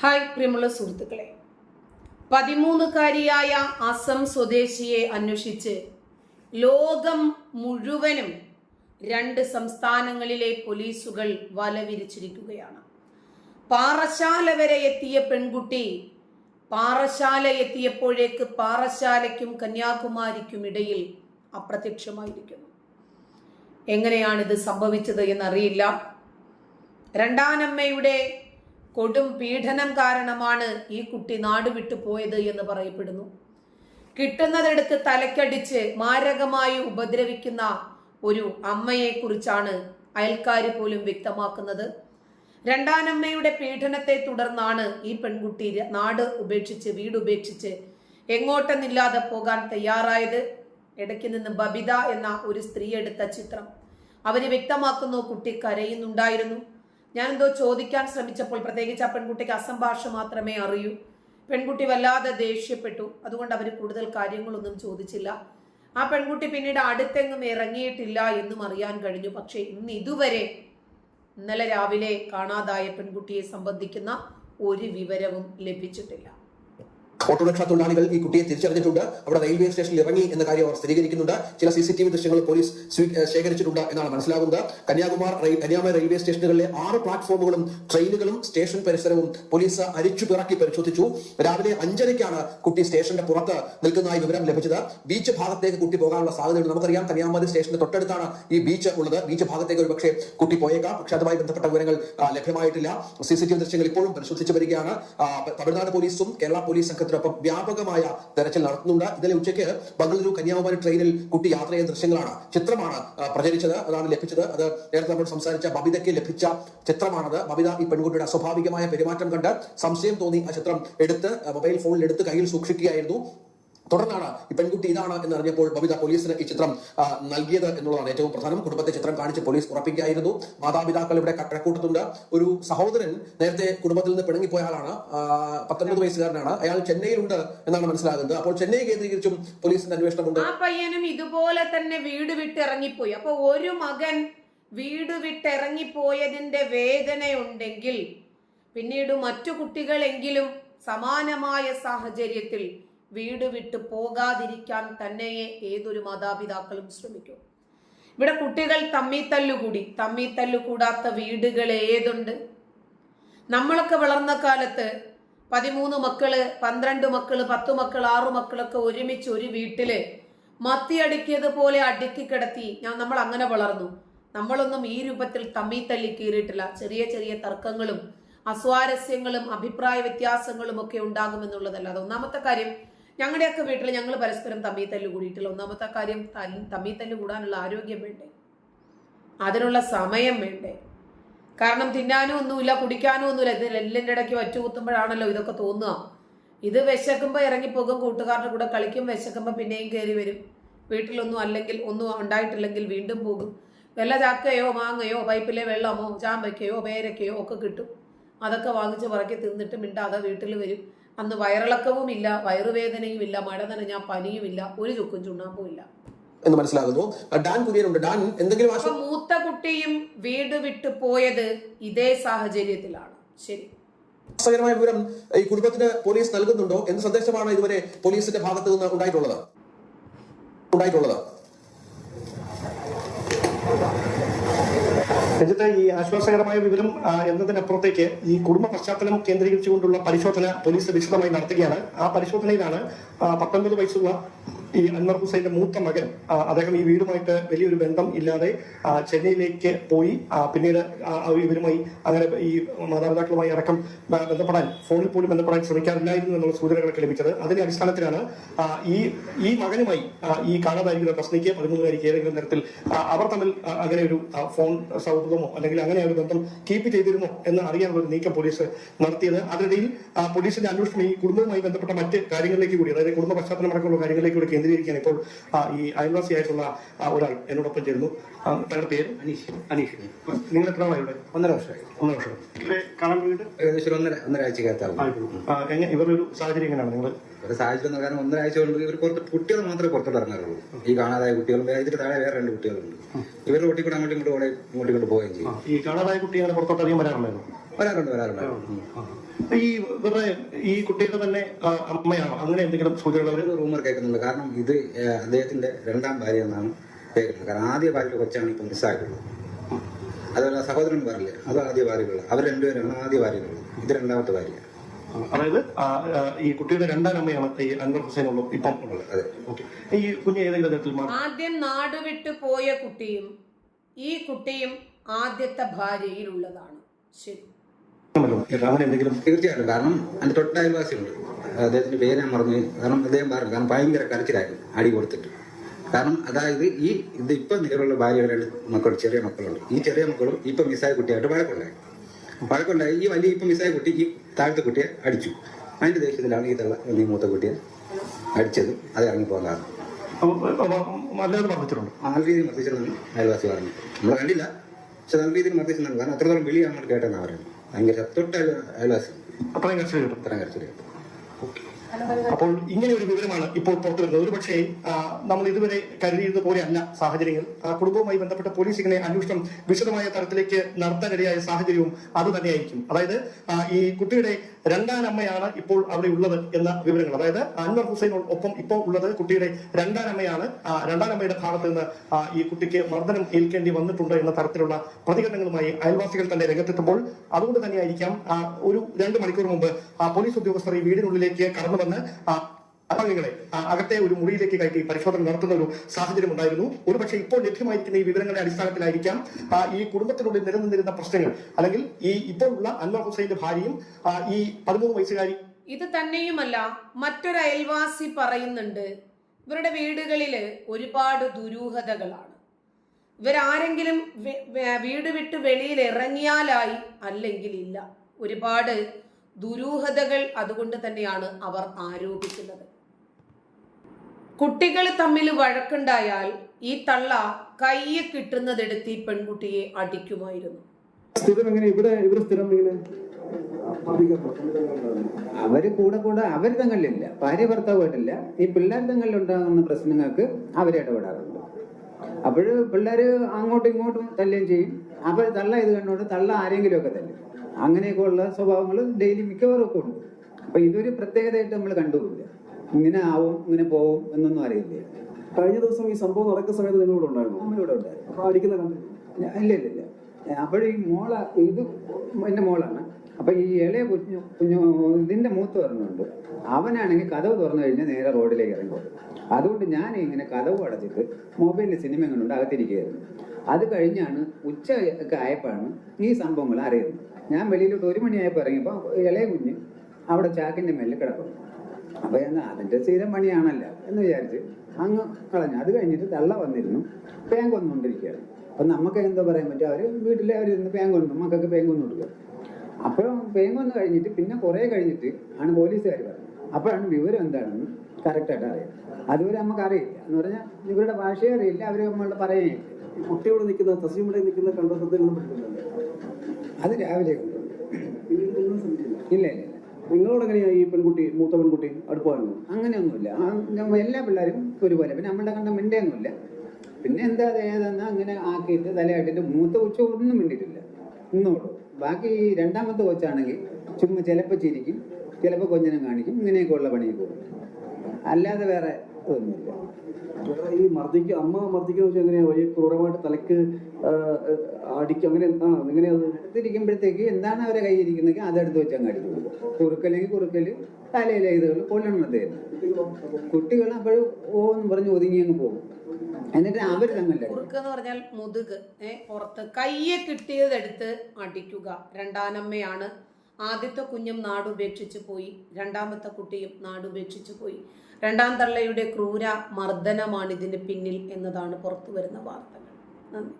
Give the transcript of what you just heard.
Hi പ്രിയമുള്ള സുഹൃത്തുക്കളെ. പതിമൂന്നുകാരിയായ അസം സ്വദേശിയെ അന്വേഷിച്ച് ലോകം മുഴുവനും രണ്ട് സംസ്ഥാനങ്ങളിലെ പോലീസുകൾ വലവിരിച്ചിരിക്കുകയാണ്. പാറശാല വരെ എത്തിയ പെൺകുട്ടി പാറശാല എത്തിയപ്പോഴേക്ക് പാറശാലയ്ക്കും കന്യാകുമാരിക്കും ഇടയിൽ അപ്രത്യക്ഷമായിരിക്കുന്നു. എങ്ങനെയാണിത് സംഭവിച്ചത് എന്നറിയില്ല. രണ്ടാനമ്മയുടെ കൊടും പീഡനം കാരണമാണ് ഈ കുട്ടി നാട് വിട്ടു പോയത് എന്ന് പറയപ്പെടുന്നു. കിട്ടുന്നതെടുത്ത് തലക്കടിച്ച് മാരകമായി ഉപദ്രവിക്കുന്ന ഒരു അമ്മയെക്കുറിച്ചാണ് കുറിച്ചാണ് അയൽക്കാര് പോലും വ്യക്തമാക്കുന്നത്. രണ്ടാനമ്മയുടെ പീഡനത്തെ തുടർന്നാണ് ഈ പെൺകുട്ടി നാട് ഉപേക്ഷിച്ച് വീട് ഉപേക്ഷിച്ച് എങ്ങോട്ടെന്നില്ലാതെ പോകാൻ തയ്യാറായത്. ഇടയ്ക്ക് നിന്ന് ബബിത എന്ന ഒരു സ്ത്രീ എടുത്ത ചിത്രം. അവർ വ്യക്തമാക്കുന്നു കുട്ടി കരയുന്നുണ്ടായിരുന്നു. ഞാൻ എന്തോ ചോദിക്കാൻ ശ്രമിച്ചപ്പോൾ പ്രത്യേകിച്ച് ആ പെൺകുട്ടിക്ക് അസംഭാഷ മാത്രമേ അറിയൂ. പെൺകുട്ടി വല്ലാതെ ദേഷ്യപ്പെട്ടു. അതുകൊണ്ട് അവർ കൂടുതൽ കാര്യങ്ങളൊന്നും ചോദിച്ചില്ല. ആ പെൺകുട്ടി പിന്നീട് അടുത്തെങ്ങും ഇറങ്ങിയിട്ടില്ല എന്നും അറിയാൻ കഴിഞ്ഞു. പക്ഷേ ഇന്ന് ഇതുവരെ ഇന്നലെ രാവിലെ കാണാതായ പെൺകുട്ടിയെ സംബന്ധിക്കുന്ന ഒരു വിവരവും ലഭിച്ചിട്ടില്ല. ഓട്ടോറിക്ഷ തൊഴിലാളികൾ ഈ കുട്ടിയെ തിരിച്ചറിഞ്ഞിട്ടുണ്ട്. അവിടെ റെയിൽവേ സ്റ്റേഷനിൽ ഇറങ്ങി എന്ന കാര്യം അവർ സ്ഥിരീകരിക്കുന്നുണ്ട്. ചില സി സി ടി വി ദൃശ്യങ്ങൾ പോലീസ് ശേഖരിച്ചിട്ടുണ്ട് എന്നാണ് മനസ്സിലാകുന്നത്. കന്യാകുമാർ കന്യാകുമാരി റെയിൽവേ സ്റ്റേഷനുകളിലെ ആറ് പ്ലാറ്റ്ഫോമുകളും ട്രെയിനുകളും സ്റ്റേഷൻ പരിസരവും പോലീസ് അരിച്ചു പിറക്കി പരിശോധിച്ചു. രാവിലെ അഞ്ചരയ്ക്കാണ് കുട്ടി സ്റ്റേഷന്റെ പുറത്ത് നിൽക്കുന്നതായി വിവരം ലഭിച്ചത്. ബീച്ച് ഭാഗത്തേക്ക് കുട്ടി പോകാനുള്ള സാധ്യതയുണ്ട്. നമുക്കറിയാം കന്യാകുമാരി സ്റ്റേഷന്റെ തൊട്ടടുത്താണ് ഈ ബീച്ച് ഉള്ളത്. ബീച്ച് ഭാഗത്തേക്ക് ഒരു പക്ഷേ കുട്ടി പോയേക്കാം. പക്ഷേ അതുമായി ബന്ധപ്പെട്ട വിവരങ്ങൾ ലഭ്യമായിട്ടില്ല. സി സി ടി വി ദൃശ്യങ്ങൾ ഇപ്പോഴും പരിശോധിച്ചു വരികയാണ്. തമിഴ്നാട് പോലീസും കേരള പോലീസ് സംഘത്തിനൊപ്പം വ്യാപകമായ തെരച്ചിൽ നടത്തുന്നുണ്ട്. ഇന്നലെ ഉച്ചയ്ക്ക് ബംഗളൂരു കന്യാകുമാരി ട്രെയിനിൽ കുട്ടി യാത്ര ചെയ്ത ദൃശ്യങ്ങളാണ്. ചിത്രമാണ് പ്രചരിച്ചത് അതാണ് ലഭിച്ചത്. അത് നേരത്തെ നമ്മൾ സംസാരിച്ച ബബിതയ്ക്ക് ലഭിച്ച ചിത്രമാണത്. ബബിത ഈ പെൺകുട്ടിയുടെ അസ്വാഭാവികമായ പെരുമാറ്റം കണ്ട് സംശയം തോന്നി ആ ചിത്രം എടുത്ത് മൊബൈൽ ഫോണിൽ എടുത്ത് കയ്യിൽ സൂക്ഷിക്കുകയായിരുന്നു. തുടർന്നാണ് ഈ പെൺകുട്ടി ഇതാണ് എന്ന് അറിഞ്ഞപ്പോൾ ബബിത പോലീസിന് ഈ ചിത്രം നൽകിയത് എന്നുള്ളതാണ് ഏറ്റവും പ്രധാനം. കുടുംബത്തെ ചിത്രം കാണിച്ച് പോലീസ് ഉറപ്പിക്കുകയായിരുന്നു. മാതാപിതാക്കൾ ഇവിടെ കഴക്കൂട്ടത്തുണ്ട് ഒരു സഹോദരൻ നേരത്തെ കുടുംബത്തിൽ നിന്ന് പിണങ്ങിപ്പോയ ആളാണ്. പത്തൊൻപത് വയസ്സുകാരനാണ്. അയാൾ ചെന്നൈയിലുണ്ട് എന്നാണ് മനസ്സിലാകുന്നത്. അപ്പോൾ ചെന്നൈ കേന്ദ്രീകരിച്ചും പോലീസിന്റെ അന്വേഷണമുണ്ട് ആ പയ്യനും ഇതുപോലെ തന്നെ വീട് വിട്ട് ഇറങ്ങിപ്പോയി അപ്പൊ ഒരു മകൻ വീട് വിട്ടിറങ്ങിപ്പോയതിന്റെ വേദനയുണ്ടെങ്കിൽ പിന്നീട് മറ്റു കുട്ടികളെങ്കിലും സമാനമായ സാഹചര്യത്തിൽ വീട് വിട്ട് പോകാതിരിക്കാൻ തന്നെയെ ഏതൊരു മാതാപിതാക്കളും ശ്രമിക്കും. ഇവിടെ കുട്ടികൾ തമ്മി തല്ലുകൂടി തമ്മി തല്ലുകൂടാത്ത വീടുകൾ ഏതുണ്ട്? നമ്മളൊക്കെ വളർന്ന കാലത്ത് പതിമൂന്ന് മക്കൾ പന്ത്രണ്ട് മക്കൾ പത്ത് മക്കൾ ആറു മക്കളൊക്കെ ഒരുമിച്ച് ഒരു വീട്ടിൽ മത്തി അടുക്കിയത് പോലെ അടുക്കി കിടത്തി ഞാൻ നമ്മൾ അങ്ങനെ വളർന്നു. നമ്മളൊന്നും ഈ രൂപത്തിൽ തമ്മി തല്ലി കീറിയിട്ടില്ല. ചെറിയ ചെറിയ തർക്കങ്ങളും അസ്വാരസ്യങ്ങളും അഭിപ്രായ വ്യത്യാസങ്ങളും ഒക്കെ ഉണ്ടാകുമെന്നുള്ളതല്ല അത് ഒന്നാമത്തെ കാര്യം ഞങ്ങളുടെയൊക്കെ വീട്ടിൽ ഞങ്ങൾ പരസ്പരം തമ്മി തല്ല് കൂടിയിട്ടില്ല ഒന്നാമത്തെ കാര്യം തല്ലി- തമ്മി തല്ല് കൂടാനുള്ള ആരോഗ്യം വേണ്ടേ? അതിനുള്ള സമയം വേണ്ടേ? കാരണം തിന്നാനും ഒന്നുമില്ല കുടിക്കാനും ഒന്നുമില്ല ഇത് എല്ലിന്റെ ഇടയ്ക്ക് വറ്റുകുത്തുമ്പോഴാണല്ലോ ഇതൊക്കെ തോന്നുക. ഇത് വിശക്കുമ്പോൾ ഇറങ്ങിപ്പോകും കൂട്ടുകാരുടെ കൂടെ കളിക്കും വിശക്കുമ്പോൾ പിന്നെയും കയറി വരും. വീട്ടിലൊന്നും അല്ലെങ്കിൽ ഒന്നും ഉണ്ടായിട്ടില്ലെങ്കിൽ വീണ്ടും പോകും. വല്ല ചാക്കയോ മാങ്ങയോ പൈപ്പിലെ വെള്ളമോ ചാമ്പയ്ക്കയോ പേരക്കയോ ഒക്കെ കിട്ടും. അതൊക്കെ വാങ്ങിച്ച് പറക്കി തിന്നിട്ട് മിണ്ടാതെ വീട്ടിൽ വരും. അന്ന് വയറിളക്കവും ഇല്ല വയറുവേദനയും ഇല്ല മഴ നനഞ്ഞ പനിയും ഇല്ല ഒരു ചുക്കും ചുണ്ണാമ്പും ഇല്ല. എന്ന് മനസ്സിലാകുന്നു. ഡാൻ കുര്യനുണ്ട്. ഡാൻ എന്തെങ്കിലും മൂത്ത കുട്ടിയും വീട് വിട്ടു പോയത് ഇതേ സാഹചര്യത്തിലാണ്. ശരി. ആശ്ചര്യമായ വിവരം ഈ കുടുംബത്തിന് പോലീസ് നൽകുന്നുണ്ടോ? എന്ത് സന്ദേശമാണ് ഇതുവരെ പോലീസിന്റെ ഭാഗത്ത് നിന്ന് ഉണ്ടായിട്ടുള്ളത്? ഉണ്ടായിട്ടുള്ളത്. രഞ്ജിത്ത് ഈ ആശ്വാസകരമായ വിവരം എന്നതിനപ്പുറത്തേക്ക് ഈ കുടുംബ പശ്ചാത്തലം കേന്ദ്രീകരിച്ചുകൊണ്ടുള്ള പരിശോധന പോലീസ് വിശദമായി നടത്തുകയാണ്. ആ പരിശോധനയിലാണ് പത്തൊൻപത് വയസ്സുള്ള ഈ അൻവർ ഹുസൈന്റെ മൂത്ത മകൻ അദ്ദേഹം ഈ വീടുമായിട്ട് വലിയൊരു ബന്ധം ഇല്ലാതെ ചെന്നൈയിലേക്ക് പോയി പിന്നീട് ഇവരുമായി അങ്ങനെ ഈ മാതാപിതാക്കളുമായി അടക്കം ബന്ധപ്പെടാൻ ഫോണിൽ പോലും ബന്ധപ്പെടാൻ ശ്രമിക്കാറില്ലായിരുന്നു എന്നുള്ള സൂചനകളൊക്കെ ലഭിച്ചത്. അതിന്റെ അടിസ്ഥാനത്തിലാണ് ഈ ഈ മകനുമായി ഈ കാണാതായിരിക്കുന്ന പ്രശ്നിക്ക് പതിമൂന്നുകാരിക്ക് ഏതെങ്കിലും തരത്തിൽ അവർ തമ്മിൽ അങ്ങനെ ഒരു ഫോൺ ഫോൺ സൗഹൃദമോ അല്ലെങ്കിൽ അങ്ങനെ ഒരു ബന്ധം കീപ്പ് ചെയ്തിരുന്നോ എന്ന് അറിയാനുള്ള ഒരു നീക്കം പോലീസ് നടത്തിയത്. അതിനിടയിൽ ആ, പോലീസിന്റെ അന്വേഷണം ഈ കുടുംബവുമായി ബന്ധപ്പെട്ട മറ്റ് കാര്യങ്ങളിലേക്ക് കൂടി അതായത് കുടുംബ പശ്ചാത്തലം അടക്കമുള്ള കാര്യങ്ങളിലേക്ക് കൂടി കേന്ദ്രീകരിക്കാൻ ഇപ്പോൾ ഈ അയൽവാസിയായിട്ടുള്ള ആയിട്ടുള്ള ഒരാൾ എന്നോടൊപ്പം ചേരുന്നു. തങ്ങളുടെ പേര്? അനീഷ്. അനീഷ്. നിങ്ങൾ എത്ര ആളായി ഇവിടെ? ഒന്നര വർഷമായി. ഒന്നര വർഷം. കാണാൻ ഏകദേശം ഒരു ഒന്നര ഒന്നര ആഴ്ചക്കകത്താവും ഇവരുടെ ഒരു സാഹചര്യം എങ്ങനെയാണ് നിങ്ങൾ ഒരു സാഹചര്യം എന്ന് കാരണം ഒന്നരാഴ്ച കൊണ്ട് ഇവർ പുറത്ത് കുട്ടികൾ മാത്രമേ പുറത്തോട്ട് ഇറങ്ങാറുള്ളൂ. ഈ കാണാതായ കുട്ടികളും ഇതിന്റെ താഴെ വേറെ രണ്ട് കുട്ടികളുണ്ട്. ഇവരുടെ റോട്ടിൽ കൂടെ അങ്ങോട്ടും ഇങ്ങോട്ടും ഇങ്ങോട്ടും ഇങ്ങോട്ട് പോവുകയും ചെയ്യും. ഈ കാണാതായ കുട്ടികളെ പുറത്തോട്ടും അധികം വരാറുണ്ടായിരുന്നു? വരാറുണ്ട് വരാറുണ്ട്. ഈ ഇവരുടെ ഈ കുട്ടിയുടെ തന്നെ അമ്മയാണോ? അങ്ങനെ എന്തെങ്കിലും സൂചനകൾ റൂമർ കേൾക്കുന്നുണ്ട്. കാരണം ഇത് അദ്ദേഹത്തിന്റെ രണ്ടാം ഭാര്യ എന്നാണ് കേൾക്കുന്നത്. കാരണം ആദ്യ ഭാര്യയുടെ കൊച്ചാണ് ഇപ്പം മിസ്സായിട്ടുള്ളത് അതുപോലെ സഹോദരൻ പറഞ്ഞില്ലേ? അത് ആദ്യ ഭാര്യകൾ അവർ രണ്ടുപേരാണ് ആദ്യ ഭാര്യകൾ ഇത് രണ്ടാമത്തെ ഭാര്യ. അതായത് ഈ കുട്ടിയുടെ രണ്ടാം അമ്മയാണ് ഈ അൻവർ ഹുസൈൻ ഉള്ളൂ ഇപ്പം ഉള്ളത്. അതെ. ഓക്കെ ഈ കുഞ്ഞ് ഏതെങ്കിലും തരത്തിൽ മാറി? ആദ്യം നാടുവിട്ട് പോയ കുട്ടിയും ഈ കുട്ടിയും ആദ്യത്തെ ഭാര്യയിലുള്ളതാണ്. ശരി. അങ്ങനെ എന്തെങ്കിലും തീർച്ചയായിട്ടും. കാരണം അതിന്റെ തൊട്ട അയൽവാസിയുണ്ട്. അദ്ദേഹത്തിന്റെ പേര് ഞാൻ പറഞ്ഞു കാരണം അദ്ദേഹം പറഞ്ഞു കാരണം ഭയങ്കര കരച്ചിലായിരുന്നു. അടി കൊടുത്തിട്ട്. കാരണം അതായത് ഈ ഇത് ഇപ്പൊ നിലവിലുള്ള ഭാര്യയുടെ രണ്ട് മക്കൾ ചെറിയ മക്കളുണ്ട്. ഈ ചെറിയ മക്കളും ഇപ്പൊ മിസ്സായ കുട്ടിയായിട്ട് വഴക്കുണ്ടായി. വഴക്കുണ്ടായി. ഈ വലിയ ഇപ്പം മിസ്സായ കുട്ടി ഈ താഴത്തെ കുട്ടിയെ അടിച്ചു. അതിന്റെ ദേഷ്യത്തിലാണ് ഈ തള്ള ഈ മൂത്ത കുട്ടിയെ അടിച്ചത്. അത് ഇറങ്ങി പോകുന്നതാണ് നല്ല രീതിയിൽ മർദ്ദിച്ചിട്ടുണ്ട് അയൽവാസി പറഞ്ഞു. നമ്മൾ കണ്ടില്ല. പക്ഷെ നല്ല രീതിയിൽ മർദ്ദിച്ചിട്ടുണ്ട് കാരണം അത്രത്തോളം വിളിയാണ് കേട്ടെന്നാണ് പറയുന്നത്. ഭയങ്കര തൊട്ട് അയൽ- അയൽവാസി. അത്രയും കിട്ടും. അത്രയും കരച്ചിൽ അപ്പോൾ ഇങ്ങനെ ഒരു വിവരമാണ് ഇപ്പോൾ പുറത്തു വരുന്നത് ഒരുപക്ഷേ പക്ഷേ നമ്മൾ ഇതുവരെ കരുതിയത് പോലെയല്ല സാഹചര്യങ്ങൾ. കുടുംബവുമായി ബന്ധപ്പെട്ട പോലീസ് ഇങ്ങനെ അന്വേഷണം വിശദമായ തരത്തിലേക്ക് നടത്താനിടയായ സാഹചര്യവും അത് തന്നെയായിരിക്കും. അതായത് ഈ കുട്ടിയുടെ രണ്ടാനമ്മയാണ് ഇപ്പോൾ അവിടെ ഉള്ളത് എന്ന വിവരങ്ങൾ. അതായത് അൻവർ ഹുസൈൻ ഒപ്പം ഇപ്പോൾ ഉള്ളത് കുട്ടിയുടെ രണ്ടാനമ്മയാണ്. രണ്ടാനമ്മയുടെ ഭാഗത്ത് നിന്ന് ഈ കുട്ടിക്ക് മർദ്ദനം ഏൽക്കേണ്ടി വന്നിട്ടുണ്ട് എന്ന തരത്തിലുള്ള പ്രതികരണങ്ങളുമായി അയൽവാസികൾ തന്നെ രംഗത്തെത്തുമ്പോൾ അതുകൊണ്ട് തന്നെയായിരിക്കാം ഒരു രണ്ട് മണിക്കൂർ മുമ്പ് പോലീസ് ഉദ്യോഗസ്ഥർ ഈ വീടിനുള്ളിലേക്ക് കടന്നു വന്ന് ആ, അംഗങ്ങളെ അകത്തെ ഒരു മുറിയിലേക്ക് കയറ്റി പരിശോധന നടത്തുന്ന ഒരു സാഹചര്യം ഉണ്ടായിരുന്നു. ഒരുപക്ഷെ ഇപ്പോൾ ലഭ്യമായിരിക്കുന്ന ഈ വിവരങ്ങളുടെ അടിസ്ഥാനത്തിലായിരിക്കാം ഈ കുടുംബത്തിനുള്ളിൽ നിലനിന്നിരുന്ന പ്രശ്നങ്ങൾ. അല്ലെങ്കിൽ ഈ ഇപ്പോഴുള്ള അൻവർ ഹുസൈന്റെ ഭാര്യയും ഈ പതിമൂന്ന് വയസ്സുകാരി ഇത് തന്നെയുമല്ല മറ്റൊരു അയൽവാസി പറയുന്നുണ്ട് ഇവരുടെ വീടുകളിൽ ഒരുപാട് ദുരൂഹതകളാണ്. ഇവരാരെങ്കിലും വീട് വിട്ട് വെളിയിൽ ഇറങ്ങിയാലായി അല്ലെങ്കിൽ ഇല്ല. ഒരുപാട് ദുരൂഹതകൾ അതുകൊണ്ട് തന്നെയാണ് അവർ ആരോപിക്കുന്നത്. കുട്ടികൾ തമ്മിൽ വഴക്കുണ്ടായാൽ ഈ തള്ള കയ്യെ കിട്ടുന്നതെടുത്ത് ഈ പെൺകുട്ടിയെ അടിക്കുമായിരുന്നു. സ്ഥിരം എങ്ങനെ? ഇവിടെ ഇവിടെ സ്ഥിരം ഇങ്ങനെ അവർ കൂടെ കൂടെ അവർ തങ്ങളിലില്ല. ഭാര്യ ഭർത്താവായിട്ടില്ല ഈ പിള്ളേർ തങ്ങളിലുണ്ടാകുന്ന പ്രശ്നങ്ങൾക്ക് അവരെ ഇടപെടാറുണ്ട്. അപ്പോൾ പിള്ളേർ അങ്ങോട്ടും ഇങ്ങോട്ടും തല്ലുകയും ചെയ്യും. അപ്പോൾ തള്ള ഇത് കണ്ടുകൊണ്ട് തള്ള ആരെങ്കിലും ഒക്കെ തല്ലും. അങ്ങനെയൊക്കെ ഉള്ള സ്വഭാവങ്ങൾ ഡെയിലി മിക്കവാറും ഒക്കെ ഉണ്ട്. അപ്പൊ ഇതൊരു പ്രത്യേകതയായിട്ട് നമ്മൾ കണ്ടുപോകില്ല ഇങ്ങനെ ആവും ഇങ്ങനെ പോവും എന്നൊന്നും അറിയില്ല. കഴിഞ്ഞ ദിവസം ഈ സംഭവം നടക്കുന്ന സമയത്ത് നിങ്ങളിവിടെ ഉണ്ടായിരുന്നു? നമ്മളിവിടെ ഉണ്ടായിരുന്നു. അടിക്കുന്ന കണ്ടു ഇല്ല ഇല്ല ഇല്ല. ഈ മോള ഇത് എന്റെ മോളാണ്. അപ്പൊ ഈ ഇളയ കുഞ്ഞു കുഞ്ഞു ഇതിന്റെ മൂത്ത് പറഞ്ഞുണ്ട് അവനാണെങ്കിൽ കഥവ് തുറന്നു കഴിഞ്ഞാൽ നേരെ റോഡിലേക്ക് ഇറങ്ങിപ്പോകും അതുകൊണ്ട് ഞാൻ ഇങ്ങനെ കഥവ് അടച്ചിട്ട് മൊബൈലിൽ സിനിമ കണ്ടുകൊണ്ട് അകത്തിരിക്കുകയായിരുന്നു. അത് കഴിഞ്ഞാണ് ഉച്ച ഒക്കെ ആയപ്പോഴാണ് ഈ സംഭവങ്ങൾ അറിയുന്നത്. ഞാൻ വെളിയിലോട്ട് ഒരു മണിയായപ്പോൾ ഇറങ്ങിയപ്പോൾ ഇളയ കുഞ്ഞ് അവിടെ ചാക്കിന്റെ മേലിൽ കിടക്കുന്നു. അപ്പോൾ ഞാൻ അതിന്റെ സ്ഥിരം പണിയാണല്ലോ എന്ന് വിചാരിച്ച് അങ്ങ് കളഞ്ഞു. അത് കഴിഞ്ഞിട്ട് തള്ള വന്നിരുന്നു പേങ്ക് കൊന്നുകൊണ്ടിരിക്കുകയാണ്. അപ്പം നമുക്ക് എന്താ പറയാൻ പറ്റും അവർ വീട്ടിലെ അവരിരുന്ന് പേങ്ക് കൊന്നു മക്കൾക്ക് പേങ്ക് കൊന്നു കൊടുക്കുക. അപ്പോൾ പേങ്ക് കൊന്നു കഴിഞ്ഞിട്ട് പിന്നെ കുറേ കഴിഞ്ഞിട്ട് ആണ് പോലീസുകാർ പറഞ്ഞത് അപ്പോഴാണ് വിവരം എന്താണെന്ന് കറക്റ്റായിട്ട് അറിയാം അതുവരെ നമുക്ക് അറിയില്ല എന്ന് പറഞ്ഞാൽ ഇവരുടെ ഭാഷയെ അറിയില്ല അവർ നമ്മളോട് പറയുകയില്ല കുട്ടിയോട് നിൽക്കുന്ന തസീമിടെ നിൽക്കുന്ന കണ്ടത്തിൽ പഠിക്കുന്നുണ്ട് അത് രാവിലെ ശ്രമിച്ചില്ല ഇല്ല ഇല്ല. നിങ്ങളോട് എങ്ങനെയാ ഈ പെൺകുട്ടി മൂത്ത പെൺകുട്ടി അടുപ്പമായിരുന്നു അങ്ങനെയൊന്നുമില്ല. എല്ലാ പിള്ളേരും ഒരുപോലെ. പിന്നെ നമ്മളുടെ കണ്ട മിണ്ടയൊന്നുമില്ല. പിന്നെ എന്താ അത് ഏതെന്ന് അങ്ങനെ ആക്കിയിട്ട് തലയാട്ടിട്ട് മൂത്ത കൊച്ചു ഒന്നും മിണ്ടിയിട്ടില്ല. ഇന്നോളൂ ബാക്കി രണ്ടാമത്തെ കൊച്ചാണെങ്കിൽ ചുമ്മാ ചിലപ്പോൾ ചിരിക്കും ചിലപ്പോൾ കൊഞ്ഞനം കാണിക്കും ഇങ്ങനെയൊക്കെ ഉള്ള പണി പോകും. അല്ലാതെ വേറെ ഒന്നുമില്ല വേറെ ഈ മർദ്ദിക്ക അമ്മ മർദ്ദിക്കുന്ന വെച്ചാൽ എങ്ങനെയാ? വലിയ ക്രൂരമായിട്ട് തലക്ക് അടിക്കും അങ്ങനെ ആ എങ്ങനെയാ അത്? അടുത്തിരിക്കുമ്പോഴത്തേക്ക് എന്താണ് അവരെ കയ്യിരിക്കുന്നത് അതെടുത്ത് വെച്ച് അങ്ങ് അടിച്ചു കൊടുക്കും കുറുക്കല്ലെങ്കിൽ കുറുക്കൽ തലയിലെ ഇതുകൾ കൊല്ലണത്തേന് കുട്ടികൾ അപ്പോഴും ഓ എന്ന് പറഞ്ഞ് ഒതുങ്ങി അങ്ങ് പോകും. എന്നിട്ട് അവർ തമ്മിലടിക്കും കുറുക്ക് എന്ന് പറഞ്ഞാൽ മുതുക് ഏ പുറത്ത്. കയ്യെ കിട്ടിയതെടുത്ത് അടിക്കുക. രണ്ടാനമ്മയാണ് ആദ്യത്തെ കുഞ്ഞും നാടുപേക്ഷിച്ച് പോയി. രണ്ടാമത്തെ കുട്ടിയും നാടുപേക്ഷിച്ച് പോയി. രണ്ടാം തള്ളയുടെ ക്രൂര മർദ്ദനമാണ് ഇതിന് പിന്നിൽ എന്നതാണ് പുറത്തു വരുന്ന വാർത്തകൾ. നന്ദി.